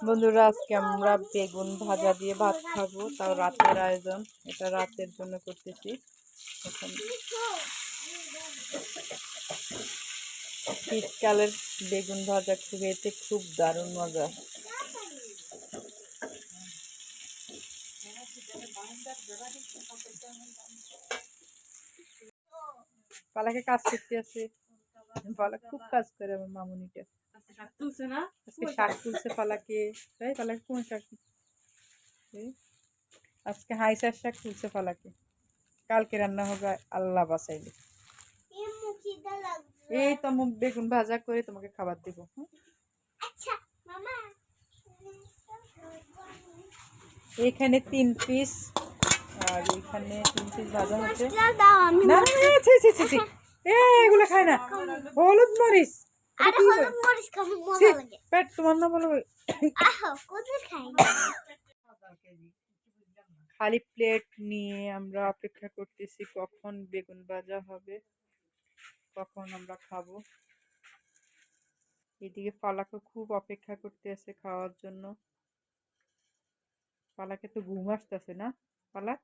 বন্ধুরা, আজকে আমরা বেগুন ভাজা দিয়ে ভাত খাব। তাও রাতের আয়োজন, এটা রাতের জন্য করতেছি। শীতকালের বেগুন ভাজা খেতে খুব দারুণ মজা। পালাকে কাজ করতে আছে। পালা খুব কাজ করে আমার মামুনিটা। আজকে শাক তুলছে পালাকে। তাই পালাকে কোন শাক? এই, আজকে হাইসার শাক তুলছে পালাকে। কালকে রান্না হবে আল্লাহ বাসাইলে এই তো আমি বেগুন ভাজা করে তোমাকে খাবার দেবো হুম? এইখানে তিন পিস আর এখানে তিন পিস ভাজা হচ্ছে। না হলুদ মরিচ। এটা কি করে? ছি, পেট তোমার না বলো। খালি প্লেট নিয়ে আমরা অপেক্ষা করতেছি কখন বেগুন ভাজা হবে কখন আমরা খাব। এদিকে পালাকে খুব অপেক্ষা করতে আছে খাওয়ার জন্য। পালাকে তো ঘুম আসতেছে না পালাক?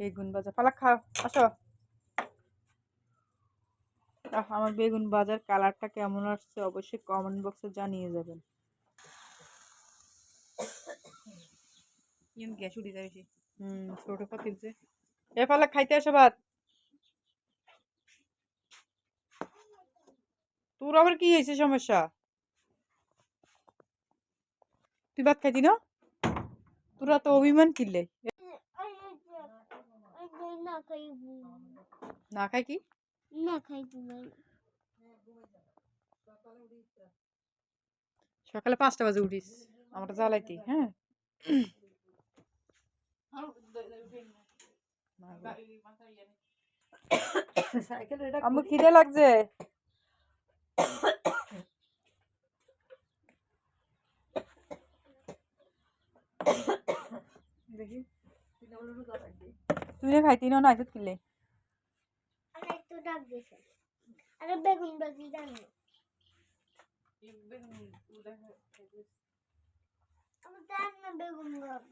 বেগুন বাজার পালাক খাও আসো। আমার বেগুন বাজার কালারটা কেমন আসছে অবশ্যই কমেন্ট বক্সে জানিয়ে যাবেন। গ্যাস উঠে যায় হুম ছোট পাতিলছে এ পালা খাইতে আসো ভাত। তোর আবার কি হয়েছে সমস্যা? তুই ভাত খাইতি না? তোরা তো অভিমান কিনলে। না খাই কি না খাই সকালে পাঁচটা বাজে উঠিস আমরা জ্বালাইতি হ্যাঁ? আম্মু খিদে লাগছে? দেখি। তুই না খাইতি না আইসত তুলে আরে বেগুন জানি। না বেগুন বাজি